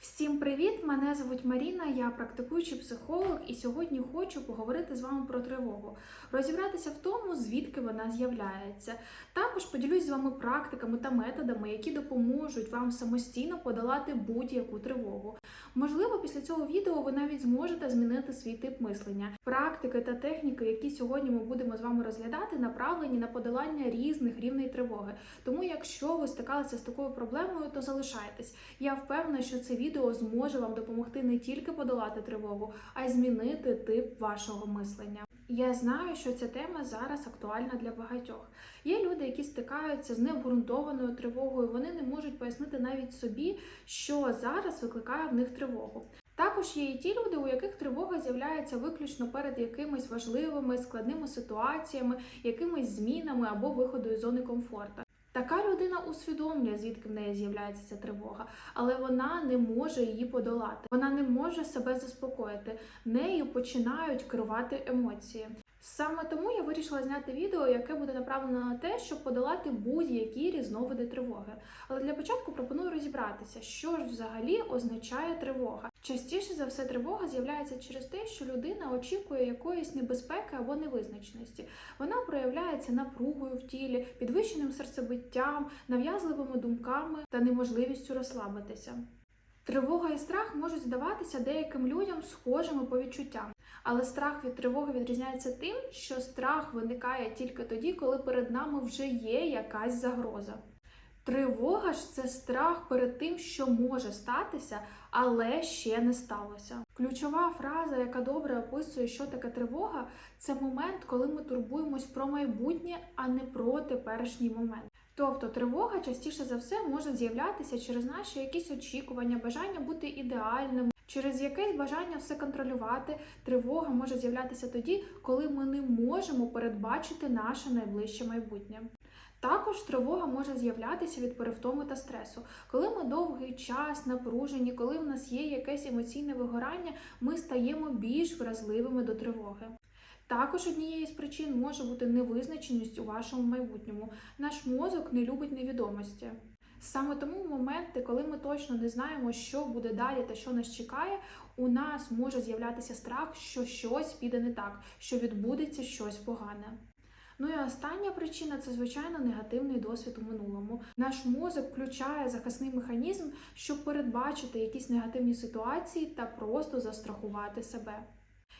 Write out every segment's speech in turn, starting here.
Всім привіт! Мене звуть Маріна, я практикуючий психолог, і сьогодні хочу поговорити з вами про тривогу, розібратися в тому, звідки вона з'являється. Також поділюсь з вами практиками та методами, які допоможуть вам самостійно подолати будь-яку тривогу. Можливо, після цього відео ви навіть зможете змінити свій тип мислення. Практики та техніки, які сьогодні ми будемо з вами розглядати, направлені на подолання різних рівней тривоги. Тому, якщо ви стикалися з такою проблемою, то залишайтесь. Я впевнена, що це відео зможе вам допомогти не тільки подолати тривогу, а й змінити тип вашого мислення. Я знаю, що ця тема зараз актуальна для багатьох. Є люди, які стикаються з необґрунтованою тривогою, вони не можуть пояснити навіть собі, що зараз викликає в них тривогу. Також є і ті люди, у яких тривога з'являється виключно перед якимись важливими складними ситуаціями, якимись змінами або виходу із зони комфорту. Така людина усвідомлює, звідки в неї з'являється ця тривога, але вона не може її подолати. Вона не може себе заспокоїти. Нею починають керувати емоції. Саме тому я вирішила зняти відео, яке буде направлено на те, щоб подолати будь-які різновиди тривоги. Але для початку пропоную розібратися, що ж взагалі означає тривога. Частіше за все, тривога з'являється через те, що людина очікує якоїсь небезпеки або невизначеності. Вона проявляється напругою в тілі, підвищеним серцебиттям, нав'язливими думками та неможливістю розслабитися. Тривога і страх можуть здаватися деяким людям схожими по відчуттям, але страх від тривоги відрізняється тим, що страх виникає тільки тоді, коли перед нами вже є якась загроза. Тривога ж це страх перед тим, що може статися, але ще не сталося. Ключова фраза, яка добре описує, що таке тривога, це момент, коли ми турбуємось про майбутнє, а не про теперішній момент. Тобто тривога частіше за все може з'являтися через наші якісь очікування, бажання бути ідеальним, через якесь бажання все контролювати. Тривога може з'являтися тоді, коли ми не можемо передбачити наше найближче майбутнє. Також тривога може з'являтися від перевтоми та стресу. Коли ми довгий час напружені, коли в нас є якесь емоційне вигорання, ми стаємо більш вразливими до тривоги. Також однією з причин може бути невизначеність у вашому майбутньому. Наш мозок не любить невідомості. Саме тому моменти, коли ми точно не знаємо, що буде далі та що нас чекає, у нас може з'являтися страх, що щось піде не так, що відбудеться щось погане. Ну і остання причина це звичайно негативний досвід у минулому. Наш мозок включає захисний механізм, щоб передбачити якісь негативні ситуації та просто застрахувати себе.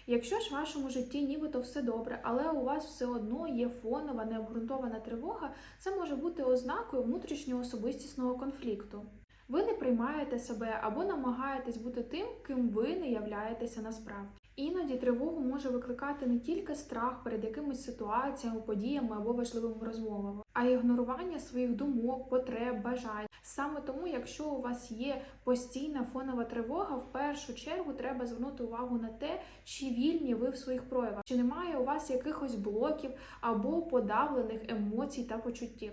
Якщо ж в вашому житті нібито все добре, але у вас все одно є фонова необґрунтована тривога, це може бути ознакою внутрішнього особистісного конфлікту. Ви не приймаєте себе або намагаєтесь бути тим, ким ви не являєтеся насправді. Іноді тривогу може викликати не тільки страх перед якимись ситуаціями, подіями або важливими розмовами, а й ігнорування своїх думок, потреб, бажань. Саме тому, якщо у вас є постійна фонова тривога, в першу чергу треба звернути увагу на те, чи вільні ви в своїх проявах, чи немає у вас якихось блоків або подавлених емоцій та почуттів.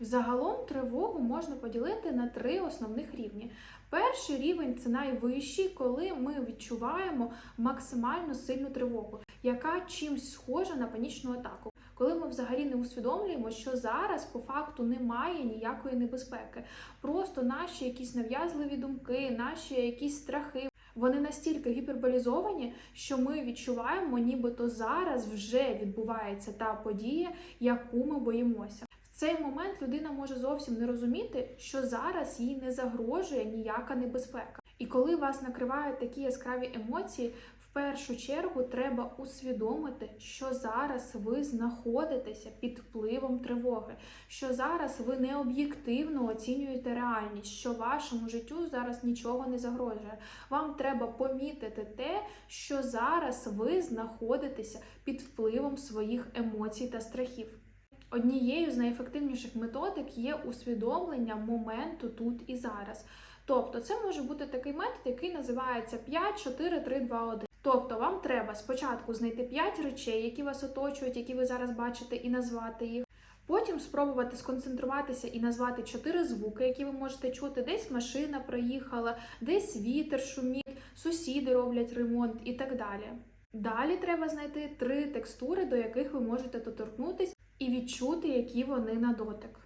Загалом тривогу можна поділити на три основних рівні. Перший рівень це найвищий, коли ми відчуваємо максимально сильну тривогу, яка чимсь схожа на панічну атаку. Коли ми взагалі не усвідомлюємо, що зараз по факту немає ніякої небезпеки. Просто наші якісь нав'язливі думки, наші якісь страхи. Вони настільки гіперболізовані, що ми відчуваємо, нібито зараз вже відбувається та подія, яку ми боїмося. Цей момент людина може зовсім не розуміти, що зараз їй не загрожує ніяка небезпека. І коли вас накривають такі яскраві емоції, в першу чергу треба усвідомити, що зараз ви знаходитеся під впливом тривоги, що зараз ви не об'єктивно оцінюєте реальність, що вашому життю зараз нічого не загрожує. Вам треба помітити те, що зараз ви знаходитеся під впливом своїх емоцій та страхів. Однією з найефективніших методик є усвідомлення моменту тут і зараз. Тобто, це може бути такий метод, який називається 5, 4, 3, 2, 1. Тобто, вам треба спочатку знайти 5 речей, які вас оточують, які ви зараз бачите, і назвати їх. Потім спробувати сконцентруватися і назвати чотири звуки, які ви можете чути. Десь машина проїхала, десь вітер шумить, сусіди роблять ремонт і так далі. Далі треба знайти три текстури, до яких ви можете доторкнутись і відчути, які вони на дотик.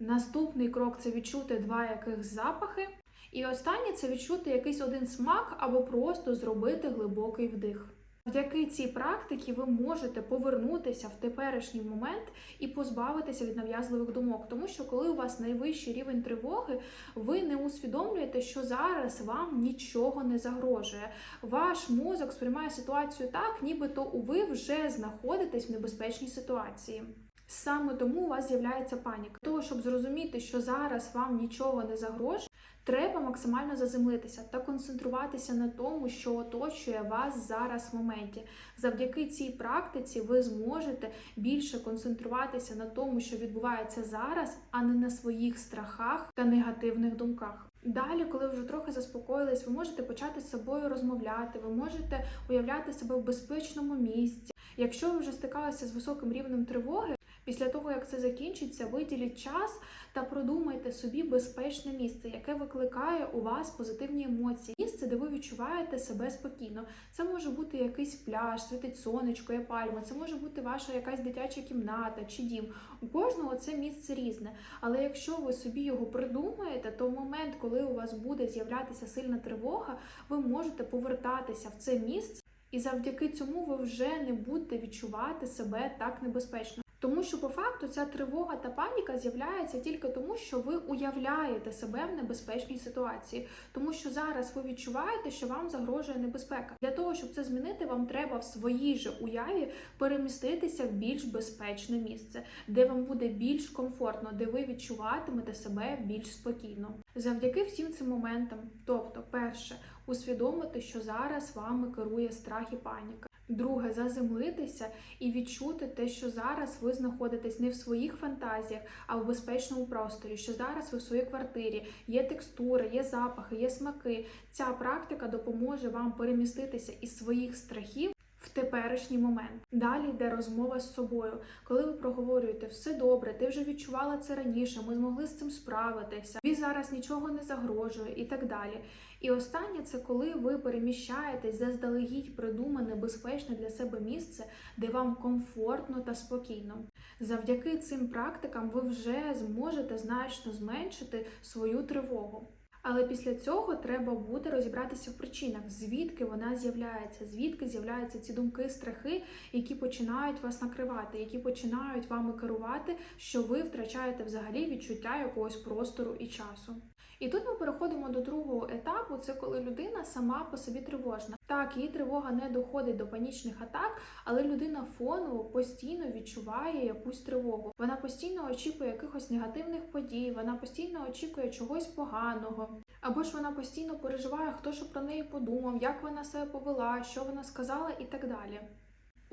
Наступний крок це відчути два яких запахи. І останнє це відчути якийсь один смак або просто зробити глибокий вдих. Завдяки цій практиці ви можете повернутися в теперішній момент і позбавитися від нав'язливих думок, тому що коли у вас найвищий рівень тривоги, ви не усвідомлюєте, що зараз вам нічого не загрожує. Ваш мозок сприймає ситуацію так, нібито ви вже знаходитесь в небезпечній ситуації. Саме тому у вас з'являється паніка. Того, щоб зрозуміти, що зараз вам нічого не загрожує, треба максимально заземлитися та концентруватися на тому, що оточує вас зараз в моменті. Завдяки цій практиці ви зможете більше концентруватися на тому, що відбувається зараз, а не на своїх страхах та негативних думках. Далі, коли вже трохи заспокоїлись, ви можете почати з собою розмовляти, ви можете уявляти себе в безпечному місці. Якщо ви вже стикалися з високим рівнем тривоги, після того як це закінчиться, виділіть час та продумайте собі безпечне місце, яке викликає у вас позитивні емоції. Місце, де ви відчуваєте себе спокійно. Це може бути якийсь пляж, світить сонечко, є пальма, це може бути ваша якась дитяча кімната чи дім. У кожного це місце різне. Але якщо ви собі його придумаєте, то в момент, коли у вас буде з'являтися сильна тривога, ви можете повертатися в це місце. І завдяки цьому ви вже не будете відчувати себе так небезпечно. Тому що по факту ця тривога та паніка з'являється тільки тому, що ви уявляєте себе в небезпечній ситуації, тому що зараз ви відчуваєте, що вам загрожує небезпека. Для того щоб це змінити, вам треба в своїй же уяві переміститися в більш безпечне місце, де вам буде більш комфортно, де ви відчуватимете себе більш спокійно. Завдяки всім цим моментам, тобто, перше, усвідомити, що зараз вами керує страх і паніка. Друге, заземлитися і відчути те, що зараз ви знаходитесь не в своїх фантазіях, а в безпечному просторі. Що зараз ви в своїй квартирі є текстури, є запахи, є смаки. Ця практика допоможе вам переміститися із своїх страхів. В теперішній момент далі йде розмова з собою, коли ви проговорюєте все добре, ти вже відчувала це раніше, ми змогли з цим справитися, тобі зараз нічого не загрожує і так далі. І останнє це коли ви переміщаєтесь заздалегідь придумане безпечне для себе місце, де вам комфортно та спокійно. Завдяки цим практикам ви вже зможете значно зменшити свою тривогу. Але після цього треба буде розібратися в причинах, звідки вона з'являється, звідки з'являються ці думки, страхи, які починають вас накривати, які починають вами керувати, що ви втрачаєте взагалі відчуття якогось простору і часу. І тут ми переходимо до другого етапу: це коли людина сама по собі тривожна. Так, її тривога не доходить до панічних атак, але людина фоново постійно відчуває якусь тривогу. Вона постійно очікує якихось негативних подій, вона постійно очікує чогось поганого. Або ж вона постійно переживає, хто що про неї подумав, як вона себе повела, що вона сказала і так далі.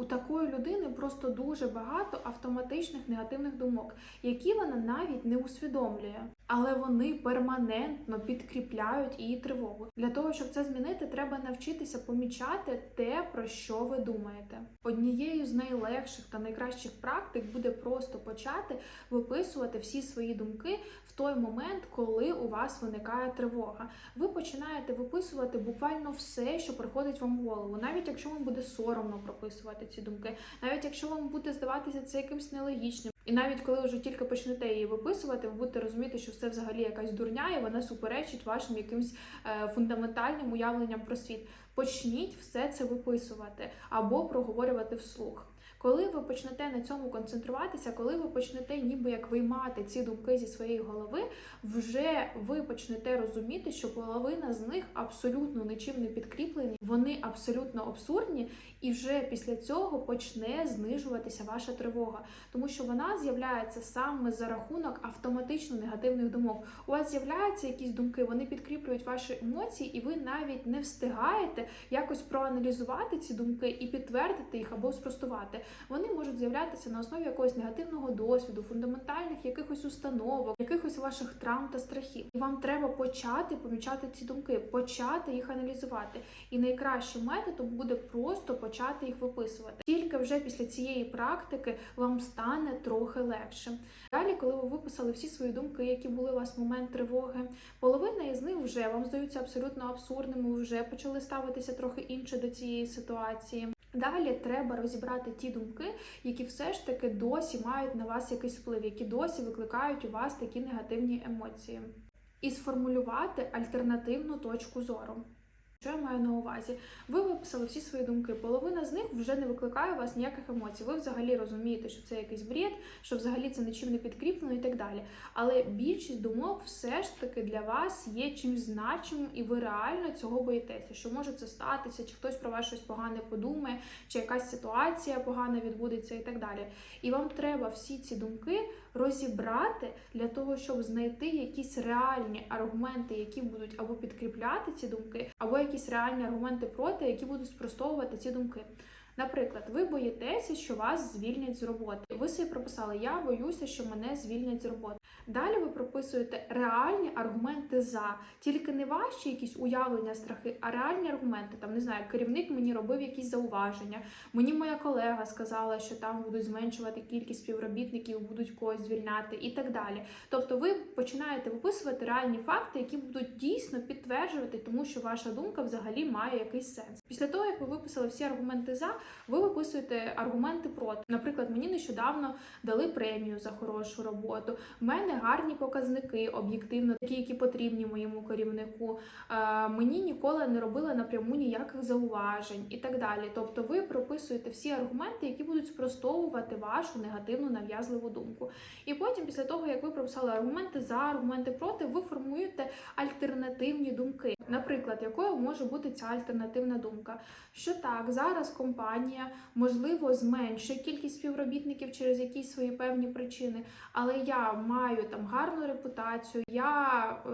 У такої людини просто дуже багато автоматичних негативних думок, які вона навіть не усвідомлює, але вони перманентно підкріпляють її тривогу. Для того, щоб це змінити, треба навчитися помічати те, про що ви думаєте. Однією з найлегших та найкращих практик буде просто почати виписувати всі свої думки в той момент, коли у вас виникає тривога. Ви починаєте виписувати буквально все, що приходить вам в голову, навіть якщо вам буде соромно прописувати ці думки, навіть якщо вам буде здаватися це якимсь нелогічним. І навіть коли вже тільки почнете її виписувати, ви будете розуміти, що це взагалі якась дурня, і вона суперечить вашим якимсь е, фундаментальним уявленням про світ. Почніть все це виписувати або проговорювати вслух. Коли ви почнете на цьому концентруватися, коли ви почнете ніби як виймати ці думки зі своєї голови, вже ви почнете розуміти, що половина з них абсолютно нічим не підкріплені, вони абсолютно абсурдні, і вже після цього почне знижуватися ваша тривога, тому що вона з'являється саме за рахунок автоматично негативних думок. У вас з'являються якісь думки, вони підкріплюють ваші емоції, і ви навіть не встигаєте якось проаналізувати ці думки і підтвердити їх або спростувати. Вони можуть з'являтися на основі якогось негативного досвіду, фундаментальних якихось установок, якихось ваших травм та страхів. І вам треба почати помічати ці думки, почати їх аналізувати. І найкращим методом буде просто почати їх виписувати. Тільки вже після цієї практики вам стане трохи легше. Далі, коли ви виписали всі свої думки, які були у вас в момент тривоги, половина із них вже вам здаються абсолютно абсурдними, ви вже почали ставитися трохи інше до цієї ситуації. Далі треба розібрати ті думки, які все ж таки досі мають на вас якийсь вплив, які досі викликають у вас такі негативні емоції. і сформулювати альтернативну точку зору. Що я маю на увазі? Ви виписали всі свої думки. Половина з них вже не викликає у вас ніяких емоцій. Ви взагалі розумієте, що це якийсь бред, що взагалі це нічим не підкріплено і так далі. Але більшість думок все ж таки для вас є чимось значимим, і ви реально цього боїтеся, що може це статися, чи хтось про вас щось погане подумає, чи якась ситуація погана відбудеться, і так далі. І вам треба всі ці думки розібрати для того, щоб знайти якісь реальні аргументи, які будуть або підкріпляти ці думки, або якісь реальні аргументи проти, які будуть спростовувати ці думки. Наприклад, ви боїтеся, що вас звільнять з роботи. Ви собі прописали Я боюся, що мене звільнять з роботи. Далі ви прописуєте реальні аргументи за, тільки не ваші якісь уявлення, страхи, а реальні аргументи. Там не знаю, керівник мені робив якісь зауваження. Мені моя колега сказала, що там будуть зменшувати кількість співробітників, будуть когось звільняти і так далі. Тобто, ви починаєте виписувати реальні факти, які будуть дійсно підтверджувати, тому що ваша думка взагалі має якийсь сенс. Після того, як ви виписали всі аргументи за, ви виписуєте аргументи проти. Наприклад, мені нещодавно дали премію за хорошу роботу. В мене гарні показники, об'єктивно, такі, які потрібні моєму керівнику. Е, мені ніколи не робили напряму ніяких зауважень і так далі. Тобто, ви прописуєте всі аргументи, які будуть спростовувати вашу негативну нав'язливу думку. І потім, після того, як ви прописали аргументи за, аргументи проти, ви формуєте альтернативні думки. Наприклад, якою може бути ця альтернативна думка? Що так, зараз компанія можливо зменшує кількість співробітників через якісь свої певні причини, але я маю там гарну репутацію, я е,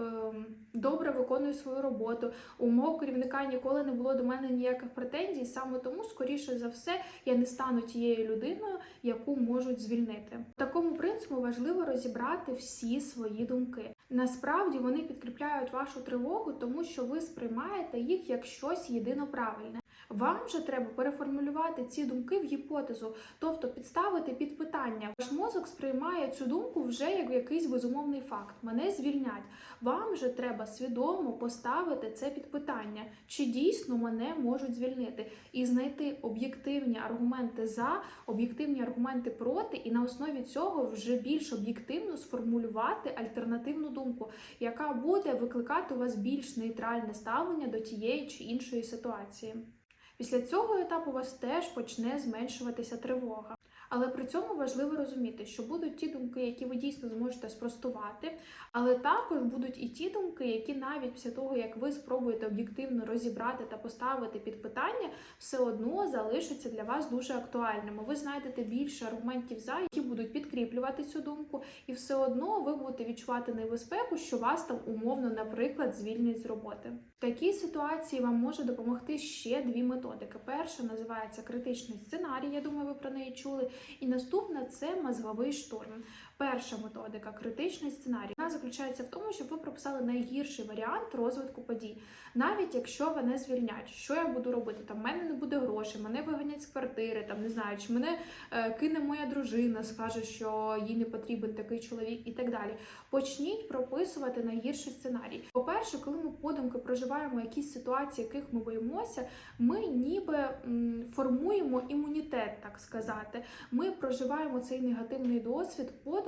добре виконую свою роботу. У мого керівника ніколи не було до мене ніяких претензій. Саме тому, скоріше за все, я не стану тією людиною, яку можуть звільнити. Такому принципу важливо розібрати всі свої думки. Насправді вони підкріпляють вашу тривогу, тому що ви сприймаєте їх як щось єдиноправильне. Вам же треба переформулювати ці думки в гіпотезу, тобто підставити під питання. Ваш мозок сприймає цю думку вже як якийсь безумовний факт. Мене звільнять. Вам же треба свідомо поставити це під питання, чи дійсно мене можуть звільнити, і знайти об'єктивні аргументи за, об'єктивні аргументи проти, і на основі цього вже більш об'єктивно сформулювати альтернативну думку, яка буде викликати у вас більш нейтральне ставлення до тієї чи іншої ситуації. Після цього етапу у вас теж почне зменшуватися тривога. Але при цьому важливо розуміти, що будуть ті думки, які ви дійсно зможете спростувати, але також будуть і ті думки, які навіть після того, як ви спробуєте об'єктивно розібрати та поставити під питання, все одно залишаться для вас дуже актуальними. Ви знайдете більше аргументів за, які будуть підкріплювати цю думку, і все одно ви будете відчувати небезпеку, що вас там умовно, наприклад, звільнять з роботи. Такій ситуації вам може допомогти ще дві методики. Перша називається критичний сценарій. Я думаю, ви про неї чули. І наступна це мозговий штурм. Перша методика критичний сценарій. Вона заключається в тому, щоб ви прописали найгірший варіант розвитку подій. Навіть якщо мене звільнять, що я буду робити? Там в мене не буде грошей, мене виганять з квартири, там не знаю, чи мене е, кине моя дружина, скаже, що їй не потрібен такий чоловік, і так далі. Почніть прописувати найгірший сценарій. По-перше, коли ми подумки проживаємо якісь ситуації, яких ми боїмося, ми ніби м, формуємо імунітет, так сказати. Ми проживаємо цей негативний досвід, подумки,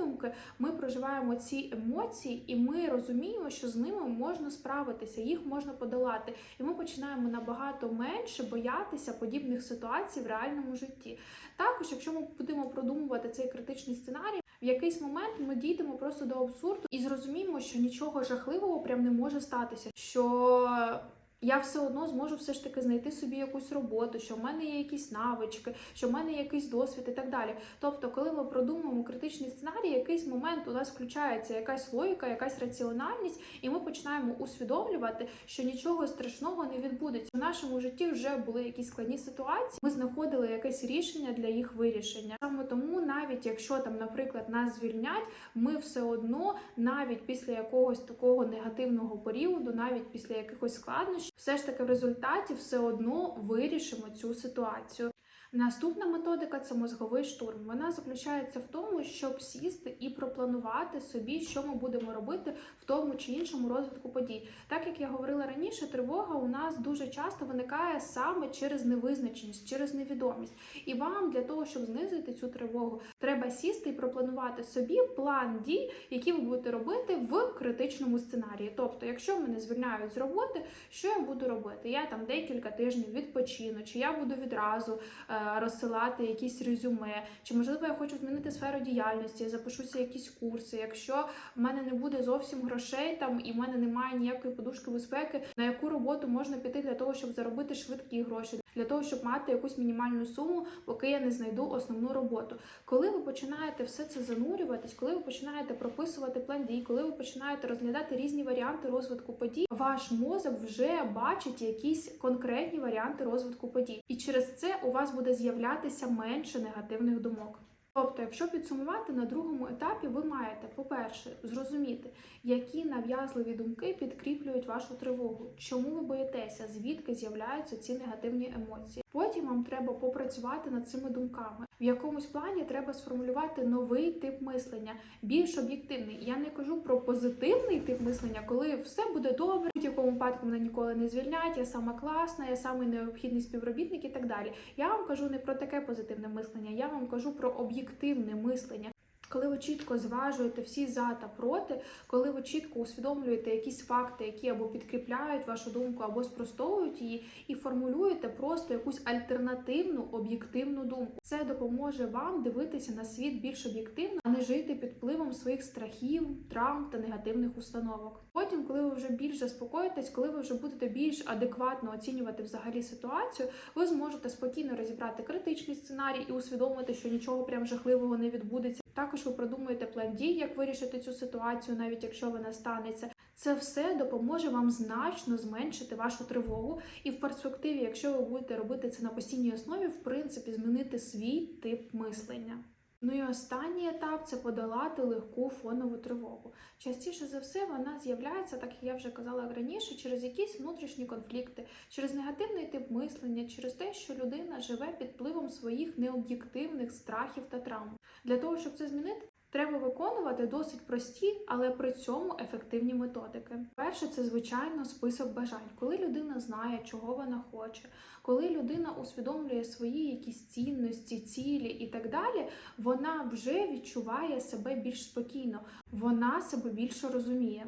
ми проживаємо ці емоції, і ми розуміємо, що з ними можна справитися, їх можна подолати. І ми починаємо набагато менше боятися подібних ситуацій в реальному житті. Також, якщо ми будемо продумувати цей критичний сценарій, в якийсь момент ми дійдемо просто до абсурду і зрозуміємо, що нічого жахливого прям не може статися. що я все одно зможу все ж таки знайти собі якусь роботу, що в мене є якісь навички, що в мене є якийсь досвід і так далі. Тобто, коли ми продумуємо критичний сценарій, якийсь момент у нас включається якась логіка, якась раціональність, і ми починаємо усвідомлювати, що нічого страшного не відбудеться. В нашому житті вже були якісь складні ситуації. Ми знаходили якесь рішення для їх вирішення. Саме тому, навіть якщо там, наприклад, нас звільнять, ми все одно, навіть після якогось такого негативного періоду, навіть після якихось складнощів все ж таки в результаті все одно вирішимо цю ситуацію. Наступна методика це мозговий штурм. Вона заключається в тому, щоб сісти і пропланувати собі, що ми будемо робити в тому чи іншому розвитку подій. Так як я говорила раніше, тривога у нас дуже часто виникає саме через невизначеність, через невідомість. І вам для того, щоб знизити цю тривогу, треба сісти і пропланувати собі план дій, які ви будете робити в критичному сценарії. Тобто, якщо мене звільняють з роботи, що я буду робити? Я там декілька тижнів відпочину, чи я буду відразу е, розсилати якісь резюме, чи можливо я хочу змінити сферу діяльності, запишуся якісь курси. Якщо в мене не буде зовсім грошей там і в мене немає ніякої подушки безпеки, на яку роботу можна піти для того, щоб заробити швидкі гроші, для того, щоб мати якусь мінімальну суму, поки я не знайду основну роботу. Коли ви починаєте все це занурюватись, коли ви починаєте прописувати план дій, коли ви починаєте розглядати різні варіанти розвитку подій, ваш мозок вже бачить якісь конкретні варіанти розвитку подій, і через це у вас буде з'являтися менше негативних думок. Тобто, якщо підсумувати на другому етапі, ви маєте, по-перше, зрозуміти, які нав'язливі думки підкріплюють вашу тривогу, чому ви боїтеся, звідки з'являються ці негативні емоції. Потім вам треба попрацювати над цими думками. В якомусь плані треба сформулювати новий тип мислення, більш об'єктивний. Я не кажу про позитивний тип мислення, коли все буде добре, будь-якому випадку мене ніколи не звільнять, я сама класна, я самий необхідний співробітник і так далі. Я вам кажу не про таке позитивне мислення, я вам кажу про об'єктивне мислення. Коли ви чітко зважуєте всі за та проти, коли ви чітко усвідомлюєте якісь факти, які або підкріпляють вашу думку, або спростовують її, і формулюєте просто якусь альтернативну об'єктивну думку, це допоможе вам дивитися на світ більш об'єктивно, а не жити під впливом своїх страхів, травм та негативних установок. Потім, коли ви вже більш заспокоїтесь, коли ви вже будете більш адекватно оцінювати взагалі ситуацію, ви зможете спокійно розібрати критичний сценарій і усвідомити, що нічого прям жахливого не відбудеться. Також ви продумуєте план дій, як вирішити цю ситуацію, навіть якщо вона станеться. Це все допоможе вам значно зменшити вашу тривогу, і в перспективі, якщо ви будете робити це на постійній основі, в принципі, змінити свій тип мислення. Ну і останній етап це подолати легку фонову тривогу. Частіше за все вона з'являється, так як я вже казала раніше, через якісь внутрішні конфлікти, через негативний тип мислення, через те, що людина живе під впливом своїх необ'єктивних страхів та травм. Для того, щоб це змінити, треба виконувати досить прості, але при цьому ефективні методики. Перше, це звичайно список бажань, коли людина знає, чого вона хоче, коли людина усвідомлює свої якісь цінності, цілі і так далі, вона вже відчуває себе більш спокійно, вона себе більше розуміє.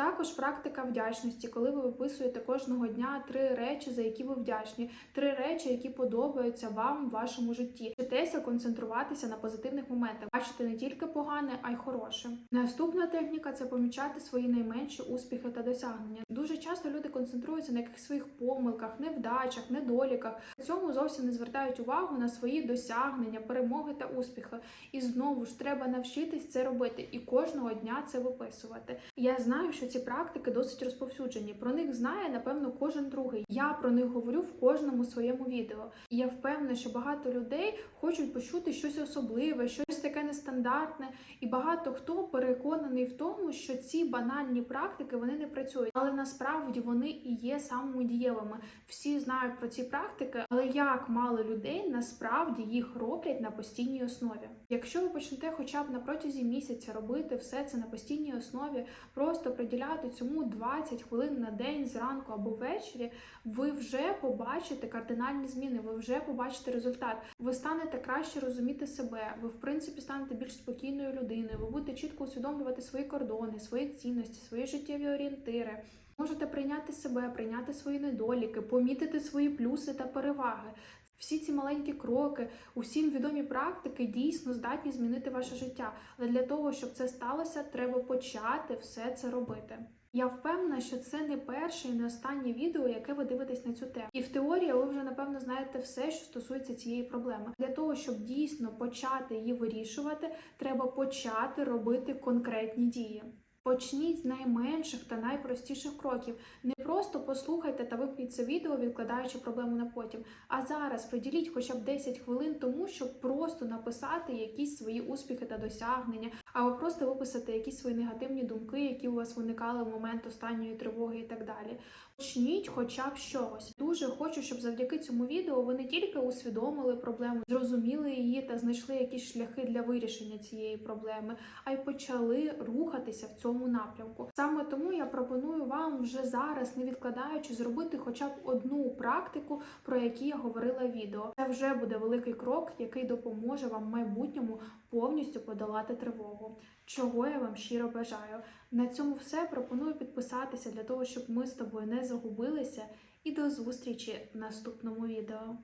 Також практика вдячності, коли ви виписуєте кожного дня три речі, за які ви вдячні, три речі, які подобаються вам в вашому житті. Вчитеся концентруватися на позитивних моментах, бачити не тільки погане, а й хороше. Наступна техніка це помічати свої найменші успіхи та досягнення. Дуже часто люди концентруються на якихось своїх помилках, невдачах, недоліках. При цьому зовсім не звертають увагу на свої досягнення, перемоги та успіхи. І знову ж треба навчитись це робити і кожного дня це виписувати. Я знаю, що ці практики досить розповсюджені. Про них знає, напевно, кожен другий. Я про них говорю в кожному своєму відео. І я впевнена, що багато людей хочуть почути щось особливе, щось таке нестандартне. І багато хто переконаний в тому, що ці банальні практики вони не працюють, але насправді вони і є самими дієвими. Всі знають про ці практики, але як мало людей насправді їх роблять на постійній основі. Якщо ви почнете, хоча б на протязі місяця робити все це на постійній основі, просто приділяти цьому 20 хвилин на день зранку або ввечері, ви вже побачите кардинальні зміни, ви вже побачите результат. Ви станете краще розуміти себе. Ви, в принципі, станете більш спокійною людиною. Ви будете чітко усвідомлювати свої кордони, свої цінності, свої життєві орієнтири. Можете прийняти себе, прийняти свої недоліки, помітити свої плюси та переваги. Всі ці маленькі кроки, усім відомі практики дійсно здатні змінити ваше життя. Але для того, щоб це сталося, треба почати все це робити. Я впевнена, що це не перше і не останнє відео, яке ви дивитесь на цю тему. І в теорії ви вже напевно знаєте все, що стосується цієї проблеми. Для того, щоб дійсно почати її вирішувати, треба почати робити конкретні дії. Почніть з найменших та найпростіших кроків. Не просто послухайте та випніть це відео, відкладаючи проблему на потім. А зараз приділіть хоча б 10 хвилин тому, щоб просто написати якісь свої успіхи та досягнення, або просто виписати якісь свої негативні думки, які у вас виникали в момент останньої тривоги і так далі. Почніть хоча б чогось. Дуже хочу, щоб завдяки цьому відео ви не тільки усвідомили проблему, зрозуміли її та знайшли якісь шляхи для вирішення цієї проблеми, а й почали рухатися в цьому напрямку. Саме тому я пропоную вам вже зараз, не відкладаючи, зробити хоча б одну практику, про які я говорила в відео. Це вже буде великий крок, який допоможе вам в майбутньому повністю подолати тривогу. Чого я вам щиро бажаю. На цьому все пропоную підписатися для того, щоб ми з тобою не загубилися. І до зустрічі в наступному відео.